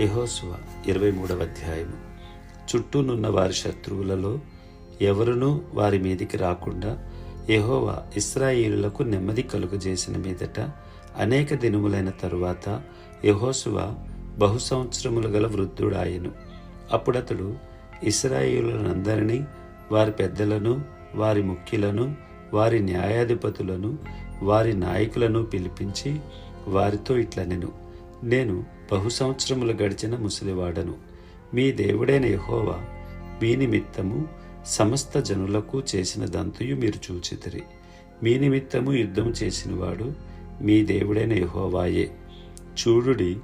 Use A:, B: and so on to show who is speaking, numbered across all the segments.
A: యహోస్వ ఇరవై మూడవ అధ్యాయము. చుట్టూనున్న వారి శత్రువులలో ఎవరునూ వారి మీదికి రాకుండా యహోవా ఇస్రాయిలులకు నెమ్మది కలుగజేసిన మీదట అనేక దినములైన తరువాత యహోసువ బహు సంవత్సరములు గల వృద్ధుడాయెను. అప్పుడతడు ఇస్రాయిలులందరినీ వారి పెద్దలను వారి ముఖ్యులను వారి న్యాయాధిపతులను వారి నాయకులను పిలిపించి వారితో ఇట్లనెను. నేను బహు సంవత్సరములు గడిచిన ముసలివాడను. మీ దేవుడైన యహోవా మీ నిమిత్తము సమస్త జనులకు చేసిన దంతుయు మీరు చూచితిరి. మీ నిమిత్తము యుద్ధం చేసినవాడు మీ దేవుడైన యహోవాయే. చూడుడి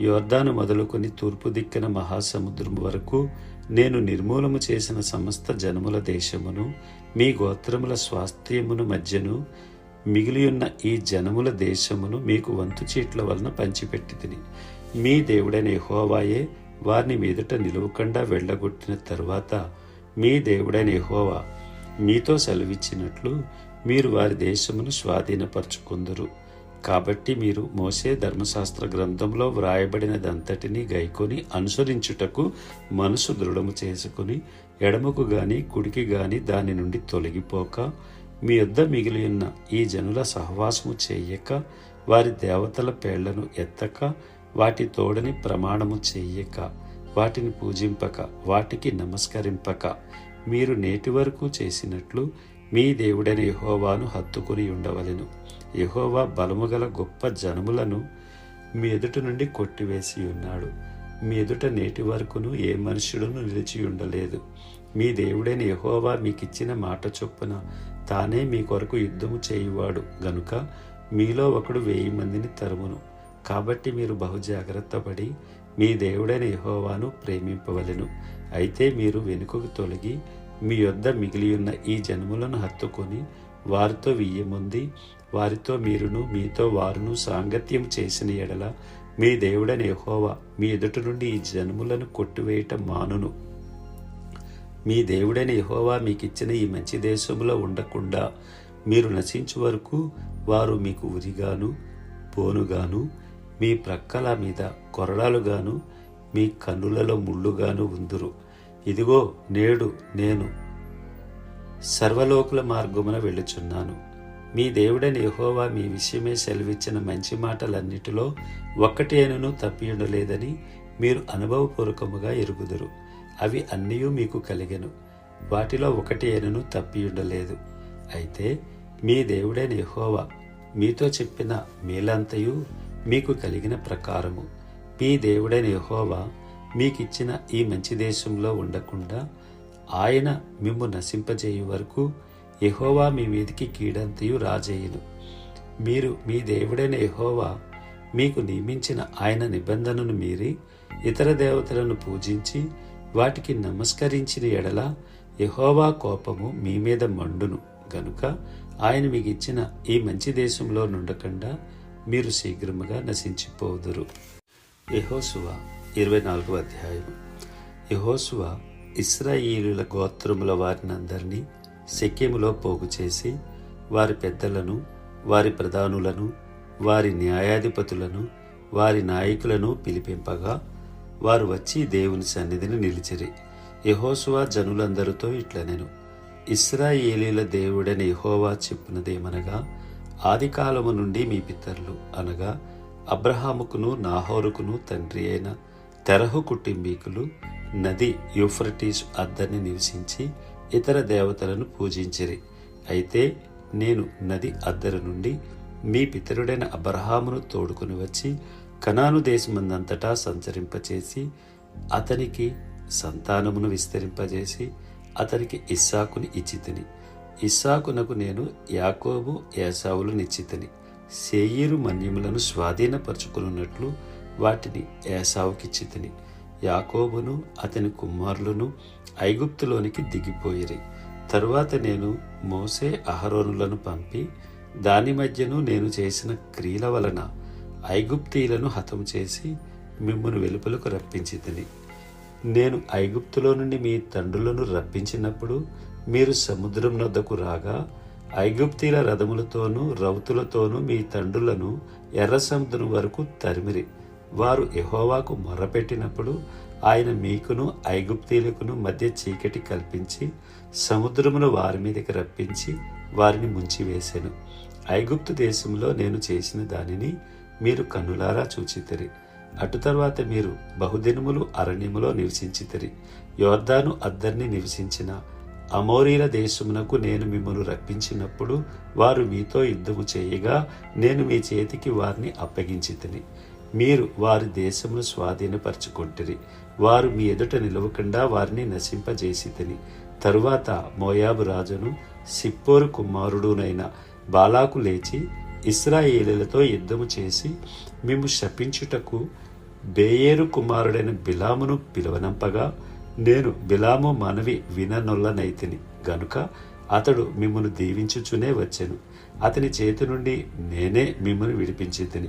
A: యోర్దాను మొదలుకొని తూర్పు దిక్కన మహాసముద్రం వరకు నేను నిర్మూలము చేసిన సమస్త జనముల దేశమును మీ గోత్రముల స్వాస్థ్యమును మధ్యను మిగిలియున్న ఈ జనముల దేశమును మీకు వంతు చీట్ల వలన పంచిపెట్టి తిని మీ దేవుడైన ఎహోవాయే వారిని మీదట నిలువకుండా వెళ్ళగొట్టిన తరువాత మీ దేవుడైన ఎహోవా మీతో సెలవిచ్చినట్లు మీరు వారి దేశమును స్వాధీనపరచుకుందరు. కాబట్టి మీరు మోసే ధర్మశాస్త్ర గ్రంథంలో వ్రాయబడినదంతటినీ గైకొని అనుసరించుటకు మనసు దృఢము చేసుకుని ఎడమకు గాని కుడికి గాని దాని నుండి తొలగిపోక మీ యొద్ద మిగిలి ఉన్న ఈ జనుల సహవాసము చెయ్యక వారి దేవతల పేళ్ళను ఎత్తక వాటి తోడని ప్రమాణము చెయ్యక వాటిని పూజింపక వాటికి నమస్కరింపక మీరు నేటి వరకు చేసినట్లు మీ దేవుడైన యహోవాను హత్తుకుని ఉండవలెను. బలము బలముగల గొప్ప జనములను మీ ఎదుట నుండి కొట్టివేసి ఉన్నాడు మీ ఎదుట నేటి వరకును ఏ మనుష్యుడును నిలిచి ఉండలేదు మీ దేవుడైన యహోవా మీకిచ్చిన మాట చొప్పున తానే మీ కొరకు యుద్ధము చేయువాడు. గనుక మీలో ఒకడు వెయ్యి మందిని తరుమును. కాబట్టి మీరు బహుజాగ్రత్త పడి మీ దేవుడైన యహోవాను ప్రేమింపవలెను. అయితే మీరు వెనుకకు తొలగి మీ యొద్ద మిగిలియున్న ఈ జన్ములను హత్తుకొని వారితో వియ్యముంది వారితో మీరును మీతో వారును సాంగత్యం చేసిన ఎడల మీ దేవుడైన ఎహోవా మీ ఎదుట నుండి ఈ జన్ములను కొట్టివేయటం మానును. మీ దేవుడైన విహోవా మీకు ఇచ్చిన ఈ మంచి దేశంలో ఉండకుండా మీరు నశించు వరకు వారు మీకు ఉరిగాను పోనుగాను మీ ప్రక్కల మీద కొరడాలుగాను మీ కన్నులలో ముళ్ళుగాను ఉందురు. ఇదిగో నేడు నేను సర్వలోకుల మార్గమున వెళ్ళుచున్నాను. మీ దేవుడైన యహోవా మీ విషయమే సెలవిచ్చిన మంచి మాటలన్నిటిలో ఒక్కటేనూ తప్పియుండలేదని మీరు అనుభవపూర్వకముగా ఎరుగుదురు. అవి అన్నీ మీకు కలిగెను. వాటిలో ఒకటి అయినను తప్పియుండలేదు అయితే మీ దేవుడైన యహోవా మీతో చెప్పిన మేలంతయు మీకు కలిగిన ప్రకారము. మీ దేవుడైన యహోవా మీకిచ్చిన ఈ మంచి దేశంలో ఉండకుండా ఆయన మిమ్ము నశింపజేయు వరకు యహోవా మీ మీదికి కీడంతయు రాజేయును. మీరు మీ దేవుడైన యహోవా మీకు నియమించిన ఆయన నిబంధనను మీరి ఇతర దేవతలను పూజించి వాటికి నమస్కరించిన ఎడల యహోవా కోపము మీ మీద మండును. గనుక ఆయన మీకు ఇచ్చిన ఈ మంచి దేశంలో నుండకుండా మీరు శీఘ్రముగా నశించిపోదురు. యహోసువ ఇరవై నాలుగవ అధ్యాయం. యహోసువ ఇస్రాయిలుల గోత్రముల వారినందరినీ శక్యములో పోగు చేసి వారి పెద్దలను వారి ప్రధానులను వారి న్యాయాధిపతులను వారి నాయకులను పిలిపింపగా వారు వచ్చి దేవుని సన్నిధిని నిలిచిరి. యహోసువా జనులందరితో ఇట్లనెను ఇస్రాయేలీల దేవుడని యెహోవా చెప్పినదేమనగా ఆదికాలము నుండి మీ పితరులు అనగా అబ్రహాముకును నాహోరుకును తండ్రి అయిన తెరహు కుటుంబీకులు నది యూఫ్రటీస్ అద్దరిని నివసించి ఇతర దేవతలను పూజించిరి. అయితే నేను నది అద్దరు నుండి మీ పితరుడైన అబ్రహామును తోడుకుని వచ్చి కనాను దేశమందంతటా సంచరింపచేసి అతనికి సంతానమును విస్తరింపజేసి అతనికి ఇస్సాకుని ఇచ్చితిని. ఇస్సాకునకు నేను యాకోబు ఏసావులు నిచ్చితిని. సేయీరు మన్యములను స్వాధీనపరుచుకున్నట్లు వాటిని ఏసావుకిచ్చితిని యాకోబును అతని కుమారులను ఐగుప్తులోనికి దిగిపోయిరి. తరువాత నేను మోసే అహరోనులను పంపి దాని మధ్యను నేను చేసిన క్రియల వలన ఐగుప్తీయులను హతం చేసి మిమ్మను వెలుపలకు రప్పించితిని. నేను ఐగుప్తులో నుండి మీ తండ్రులను రప్పించినప్పుడు మీరు సముద్రం నొద్దకు రాగా ఐగుప్తీల రథములతోనూ రౌతులతోనూ మీ తండ్రులను ఎర్ర సముద్రం వరకు తరిమిరి. వారు ఎహోవాకు మొర్రపెట్టినప్పుడు ఆయన మీకును ఐగుప్తీయులకును మధ్య చీకటి కల్పించి సముద్రమును వారి మీదకి రప్పించి వారిని ముంచివేశాను ఐగుప్తు దేశంలో నేను చేసిన దానిని మీరు కన్నులారా చూచితిరి అటు తర్వాత మీరు బహుదినములు అరణ్యములో నివసించితిరి యోర్ధాను అద్దరిని నివసించిన అమోరీల దేశమునకు నేను మిమ్మల్ని రప్పించినప్పుడు వారు మీతో యుద్ధము చేయగా నేను మీ చేతికి వారిని అప్పగించి మీరు వారి దేశమును స్వాధీనపరచుకుంటురి. వారు మీ ఎదుట నిలవకుండా వారిని నశింపజేసి తిని తరువాత మోయాబు రాజును సిప్పోరు కుమారుడునైన బాలాకు లేచి ఇస్రాయేలులతో యుద్ధము చేసి మేము శపించుటకు బేయేరు కుమారుడైన బిలామును పిలువనంపగా నేను బిలాము మనవి విననొల్లనైతిని. గనుక అతడు మిమ్మను దీవించుచునే వచ్చెను. అతని చేతి నుండి నేనే మిమ్మల్ని విడిపించి తిని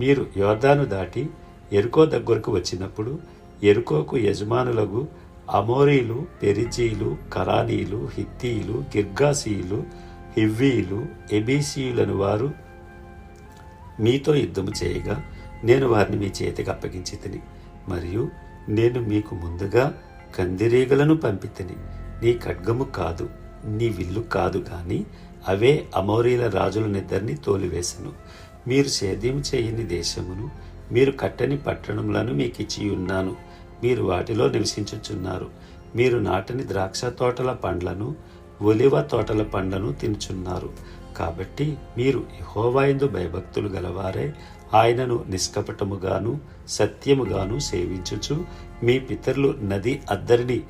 A: మీరు యోర్దాను దాటి ఎరుకో దగ్గరకు వచ్చినప్పుడు ఎరుకోకు యజమానులకు అమోరీలు పెరిజీలు కరానీలు హిత్తీలు గిర్గాసీలు హివ్వీలు ఎబీసీయులను వారు మీతో యుద్ధము చేయగా నేను వారిని మీ చేతికి అప్పగించి తిని మరియు నేను మీకు ముందుగా కందిరీగలను పంపితిని. నీ ఖడ్గము కాదు నీ విల్లు కాదు కానీ అవే అమౌరీల రాజులనిద్దరిని తోలివేశను మీరు సేద్యం చేయని దేశమును మీరు కట్టని పట్టణములను మీకు ఇచ్చి ఉన్నాను మీరు వాటిలో నివసించుచున్నారు. మీరు నాటని ద్రాక్ష తోటల పండ్లను ఒలివ తోటల పండ్లను తినుచున్నారు. కాబట్టి మీరు యెహోవాయందు భయభక్తులు గలవారే. ఆయనను నిష్కపటముగాను సత్యముగాను సేవించుచు మీ పితరులు నది అద్దరిని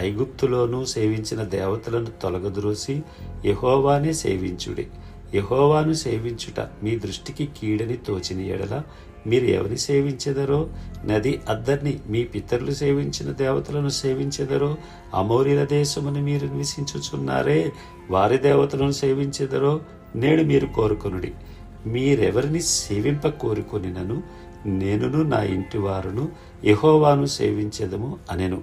A: ఐగుప్తులోనూ సేవించిన దేవతలను తొలగదురోసి యహోవానే సేవించుడి. యహోవాను సేవించుట మీ దృష్టికి కీడని తోచిన ఎడల మీరు ఎవరిని సేవించెదరో? నది అద్దరిని మీ పితరులు సేవించిన దేవతలను సేవించెదరో? అమౌరిల దేశమును మీరు నివసించుచున్నారే వారి దేవతలను సేవించెదరో? నేడు మీరు కోరుకొనుడి. మీరెవరిని సేవింప కోరుకొనినను? నేనును నా ఇంటి వారును యహోవాను సేవించెదము అనెను.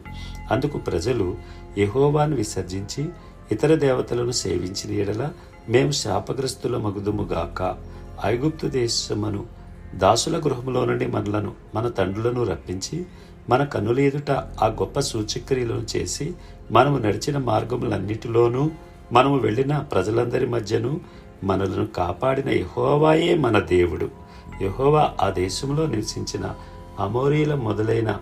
A: అందుకు ప్రజలు యహోవాను విసర్జించి ఇతర దేవతలను సేవించిన ఎడల మేము శాపగ్రస్తుల మగుదుముగాక ఐగుప్తు దేశమును దాసుల గృహములో నుండి మనలను మన తండ్రులను రప్పించి మన కన్నుల ఎదుట ఆ గొప్ప సూచక్రియలను చేసి మనము నడిచిన మార్గములన్నిటిలోనూ మనము వెళ్ళిన ప్రజలందరి మధ్యను మనలను కాపాడిన యహోవాయే మన దేవుడు. యహోవా ఆ దేశంలో నివసించిన అమోరీల మొదలైన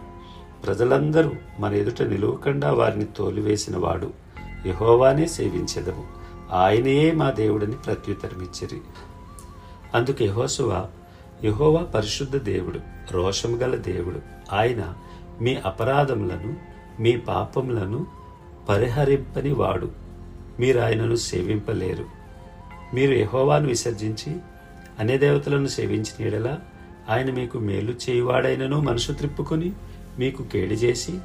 A: ప్రజలందరూ మన ఎదుట నిలువకుండా వారిని తోలివేసిన వాడు యహోవానే సేవించెదము. ఆయనయే మా దేవుడని ప్రత్యుత్తరమిచ్చిరి. అందుకు యెహోషువ యహోవా పరిశుద్ధ దేవుడు రోషము గల దేవుడు. ఆయన మీ అపరాధములను మీ పాపములను పరిహరింపని వాడు మీరు ఆయనను సేవింపలేరు. మీరు యహోవాను విసర్జించి అనే దేవతలను సేవించిన ఎడలా ఆయన మీకు మేలు చేయువాడైనను మనసు త్రిప్పుకొని మీకు కేడి చేసి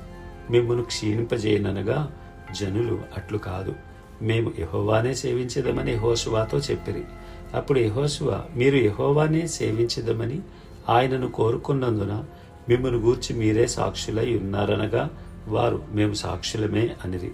A: మిమ్మను క్షీణింపజేయననగా జనులు అట్లు కాదు. మేము యహోవానే సేవించదమని యెహోషువాతో చెప్పిరి. అప్పుడు యహోశివ మీరు యహోవానే సేవించదమని ఆయనను కోరుకున్నందున మిమ్మల్ని గూర్చి మీరే సాక్షులై ఉన్నారనగా వారు మేము సాక్షులమే అనిరి.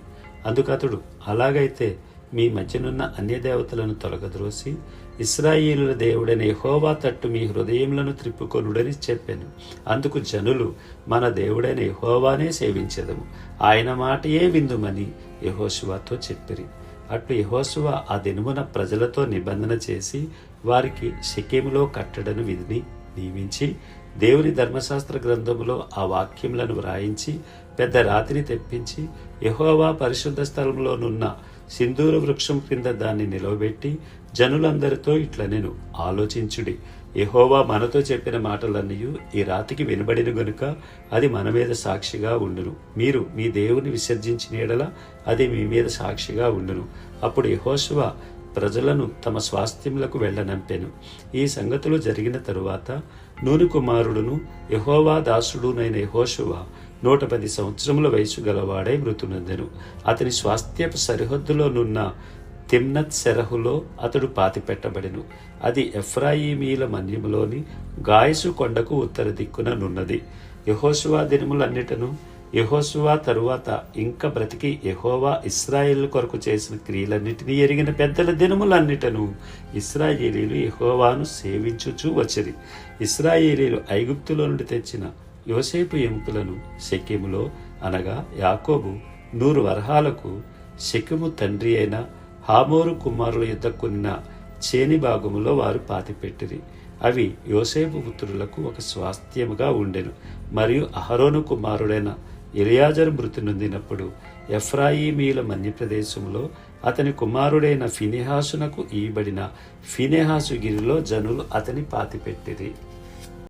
A: అందుకతడు అలాగైతే మీ మధ్యనున్న అన్య దేవతలను తొలగద్రోసి ఇస్రాయిలుల దేవుడైన యహోవా తట్టు మీ హృదయములను త్రిప్పుకొనుడని చెప్పాను. అందుకు జనులు మన దేవుడైన యెహోవానే సేవించదము. ఆయన మాటయే విందుమని యహోశివాతో చెప్పిరి. అట్లు యహోశువ ఆ దినుమున ప్రజలతో నిబంధన చేసి వారికి షెకెములో కట్టడను విధిని నియమించి దేవుని ధర్మశాస్త్ర గ్రంథములో ఆ వాక్యములను వ్రాయించి పెద్ద రాతిని తెప్పించి యహోవా పరిశుద్ధ స్థలంలోనున్న సింధూర వృక్షం క్రింద దాన్ని నిలవబెట్టి జనులందరితో ఇట్లనెను నేను ఆలోచించుడి. యహోవా మనతో చెప్పిన మాటలన్నీ ఈ రాతికి వినబడిన గనుక అది మన మీద సాక్షిగా ఉండును. మీరు మీ దేవుని విసర్జించిన ఎడల అది మీ మీద సాక్షిగా ఉండును. అప్పుడు యహోశువ ప్రజలను తమ స్వాస్థ్యములకు వెళ్ళనంపెను. ఈ సంగతులు జరిగిన తరువాత నూని కుమారుడును యహోవా దాసుడునైన యహోశువ నూట పది సంవత్సరముల వయసు గలవాడై మృతునందెను. అతని స్వాస్థ్యపు సరిహద్దులోనున్న తిమ్నత్ సెరహులో అతడు పాతిపెట్టబడెను. అది ఎఫ్రాయిమీల మన్యములోని గాయసు కొండకు ఉత్తర దిక్కున నున్నది. యహోసువా దినములన్నిటను యహోసువా తరువాత ఇంకా బ్రతికి యహోవా ఇస్రాయిల్ కొరకు చేసిన క్రియలన్నిటినీ ఎరిగిన పెద్దల దినములన్నిటను ఇస్రాయేలీలు యహోవాను సేవించుచూ వచ్చిరి. ఇస్రాయేలీలు ఐగుప్తులో నుండి తెచ్చిన యోసేపు ఎముకలను శక్యములో అనగా యాకోబు నూరు వరహాలకు షెకెము తండ్రి అయిన హామోరు కుమారుల యుద్ధ చేని భాగములో వారు పాతిపెట్టిరి. అవి యోసేపు పుత్రులకు ఒక స్వాస్థ్యముగా ఉండెను. మరియు అహరోను కుమారుడైన ఎలియాజరు మృతి నొందినప్పుడు ఎఫ్రాయిమీల మన్యప్రదేశంలో అతని కుమారుడైన ఫినెహాసునకు ఈబడిన ఫినెహాసు గిరిలో జనులు అతని పాతిపెట్టిరి.